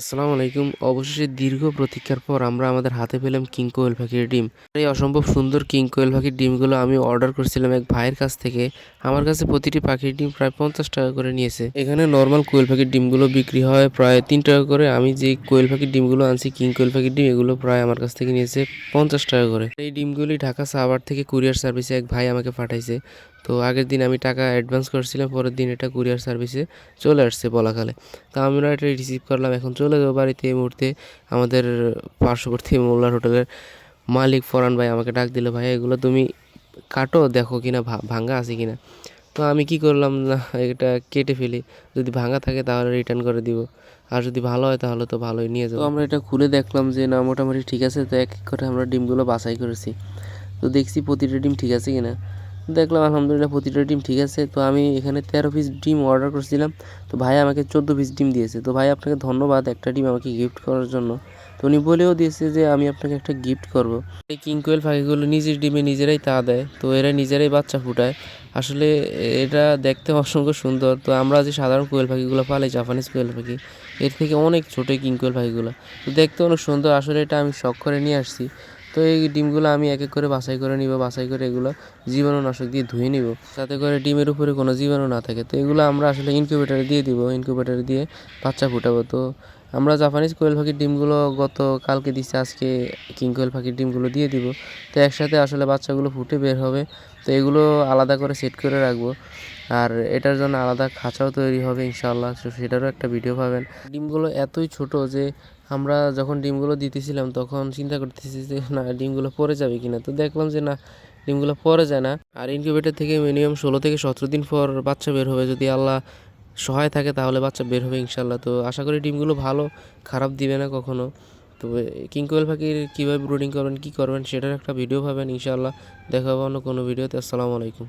আসসালামু আলাইকুম। অবশেষে দীর্ঘ প্রতীক্ষার পর আমরা আমাদের হাতে পেলাম কিং কোয়েল পাখির ডিম। এই অসম্ভব সুন্দর কিং কোয়েল পাখির ডিমগুলো আমি অর্ডার করছিলাম এক ভাইয়ের কাছ থেকে। আমার কাছে প্রতিটি পাখির ডিম প্রায় পঞ্চাশ টাকা করে নিয়েছে। এখানে নর্মাল কোয়েল পাখির ডিমগুলো বিক্রি হয় প্রায় তিন টাকা করে। আমি যে কোয়েল পাখির ডিমগুলো আনছি, কিং কোয়েল পাখির ডিম, এগুলো প্রায় আমার কাছ থেকে নিয়েছে পঞ্চাশ টাকা করে। এই ডিমগুলি ঢাকা সাভার থেকে কুরিয়ার সার্ভিসে এক ভাই আমাকে পাঠাইছে। তো আগের দিন আমি টাকা অ্যাডভান্স করেছিলাম, পরের দিন এটা কুরিয়ার সার্ভিসে চলে আসছে বলাকালে তা আমরা এটা রিসিভ করলাম, এখন চলে যাব বাড়িতে এই মুহূর্তে। আমাদের পার্শ্ববর্তী মোল্লার হোটেলের মালিক ফরান ভাই আমাকে ডাক দিল, ভাই, এগুলো তুমি কাটো, দেখো কিনা ভা- ভাঙ্গা আছে কিনা? তো আমি কি করলাম, না, এটা কেটে ফেলি। যদি ভাঙা থাকে তাহলে রিটার্ন করে দিব। আর যদি ভালো হয় তাহলে তো ভালোই, নিয়ে যাব। আমরা এটা খুলে দেখলাম যে, না, মোটামুটি ঠিক আছে। তো এক এক করে আমরা ডিমগুলো বাছাই করেছি। তো দেখছি প্রতিটা ডিম ঠিক আছে কিনা। দেখলাম, আলহামদুলিল্লাহ প্রতিটা ডিম ঠিক আছে। তো আমি এখানে তেরো পিস ডিম অর্ডার করেছিলাম। তো ভাই আমাকে চোদ্দ পিস ডিম দিয়েছে। তো ভাই আপনাকে ধন্যবাদ একটা ডিম আমাকে গিফট করার জন্য। তো উনি বলেও দিয়েছে যে আমি আপনাকে একটা গিফট করব। এই কিংকোয়েল পাখিগুলো নিজের ডিমে নিজেরাই তা দেয়। তো এরা নিজেরাই বাচ্চা ফুটায়। আসলে এটা দেখতে অসংখ্য সুন্দর। তো আমরা যে সাধারণ কোয়েল পাখিগুলো পালাই জাপানিজ কোয়েল পাখি, এর থেকে অনেক ছোটো কিংকোয়েল পাখিগুলো। তো দেখতে অনেক সুন্দর। আসলে এটা আমি শখ করে নিয়ে আসছি। তো এই ডিমগুলো আমি এক এক করে বাছাই করে নিব, বাছাই করে এগুলো জীবাণুনাশক দিয়ে ধুয়ে নিব। যাতে করে ডিমের উপরে কোনো জীবাণু না থাকে। তো এগুলো আমরা আসলে ইনকিউবেটারে দিয়ে দিব ইনকিউবেটারে দিয়ে বাচ্চা ফুটাবো। তো আমরা জাপানিজ কোয়েল পাখির ডিমগুলো গত কালকে দিচ্ছি আজকে কিং কোয়েল পাখির ডিমগুলো দিয়ে দিব। তো একসাথে আসলে বাচ্চাগুলো ফুটে বের হবে। তো এগুলো আলাদা করে সেট করে রাখব। আর এটার জন্য আলাদা খাঁচাও তৈরি হবে ইনশাল্লাহ সেটারও একটা ভিডিও পাবেন। ডিমগুলো এতই ছোট যে আমরা যখন ডিমগুলো দিতেছিলাম তখন চিন্তা করতেছি যে, না, ডিমগুলো পরে যাবে কিনা? তো দেখলাম যে, না, ডিমগুলো পরে যায় না। আর ইনকিউবেটর থেকে মিনিমাম ষোলো থেকে সতেরো দিন পর বাচ্চা বের হবে। যদি আল্লাহ সহায় থাকে তাহলে বাচ্চা বের হবে ইনশাল্লাহ তো আশা করি ডিমগুলো ভালো, খারাপ দিবে না কখনো। তো কিং কোয়েল পাখির কীভাবে ব্রুডিং করবেন, কী করবেন, সেটার একটা ভিডিও পাবেন ইনশাল্লাহ দেখা হবে অন্য কোনো ভিডিওতে আসসালামু আলাইকুম।